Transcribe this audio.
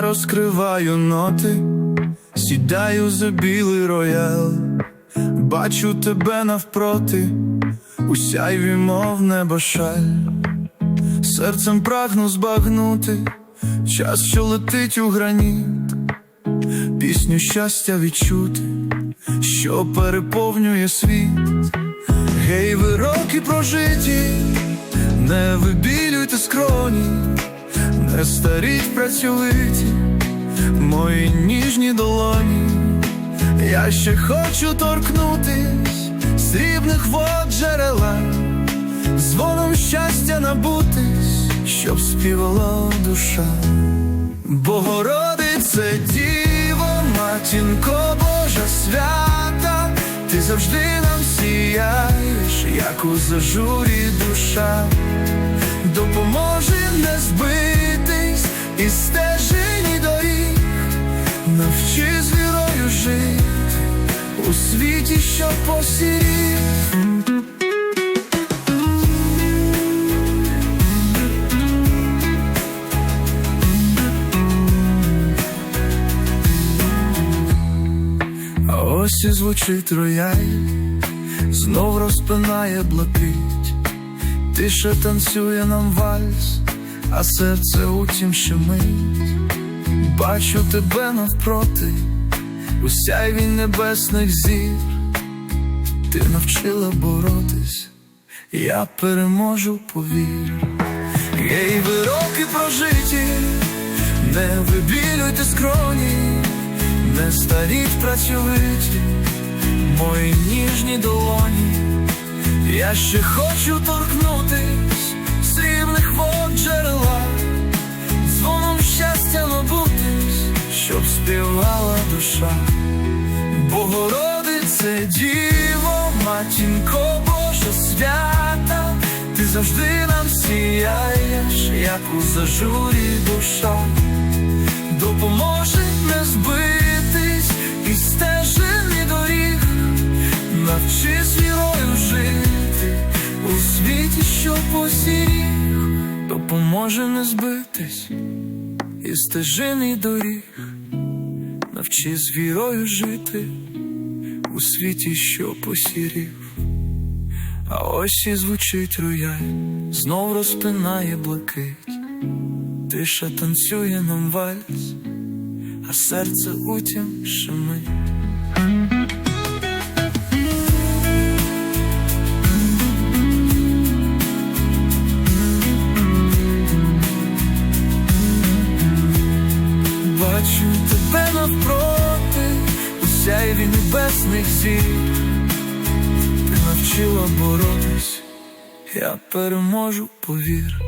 розкриваю ноти, сідаю за білий роял, бачу тебе навпроти, у сяйві, мов небо шаль, серцем прагну збагнути, час, що летить у граніт, пісню щастя відчути, що переповнює світ. Гей, ви роки прожиті, не вибілюйте скроні, не старіть працьовиті, мої ніжні долоні. Я ще хочу торкнутись срібних вод джерела, дзвоном щастя набутись, щоб співала душа. Богородице, Діво, матінко Божа свята, ти завжди нам сіяєш, як у зажурі душа, допоможи збитись і стежині доріг, навчи з вірою жити у світі, що посірів. Ось і звучить рояль, знов розпинає блакить, тиша танцює нам вальс, а серце утім щемить. Бачу тебе навпроти, у сяйві небесних зір, ти навчила боротись, я переможу, повір. Гей, ви роки прожиті, не вибілюйте скроні, не старіть працьовиті, мої ніжні долоні. Я ще хочу торкнутись срібних вод джерела, дзвоном щастя набутись, щоб співала душа. Богородице, Діво, матінко Божа свята, ти завжди нам сіяєш, як у зажурі душа, допоможи не збитись і стежини доріг, навчи з вірою жити у світі, що посіріг, допоможе не збитись і стежини доріг, навчи з вірою жити у світі, що посірів. А ось і звучить рояль, знов розпинає блакить, тиша танцює нам вальс, а серце утім шумить. Бачу тебе навпроти, у сяйві небесних зір. Ти навчила боротись, я переможу, повір.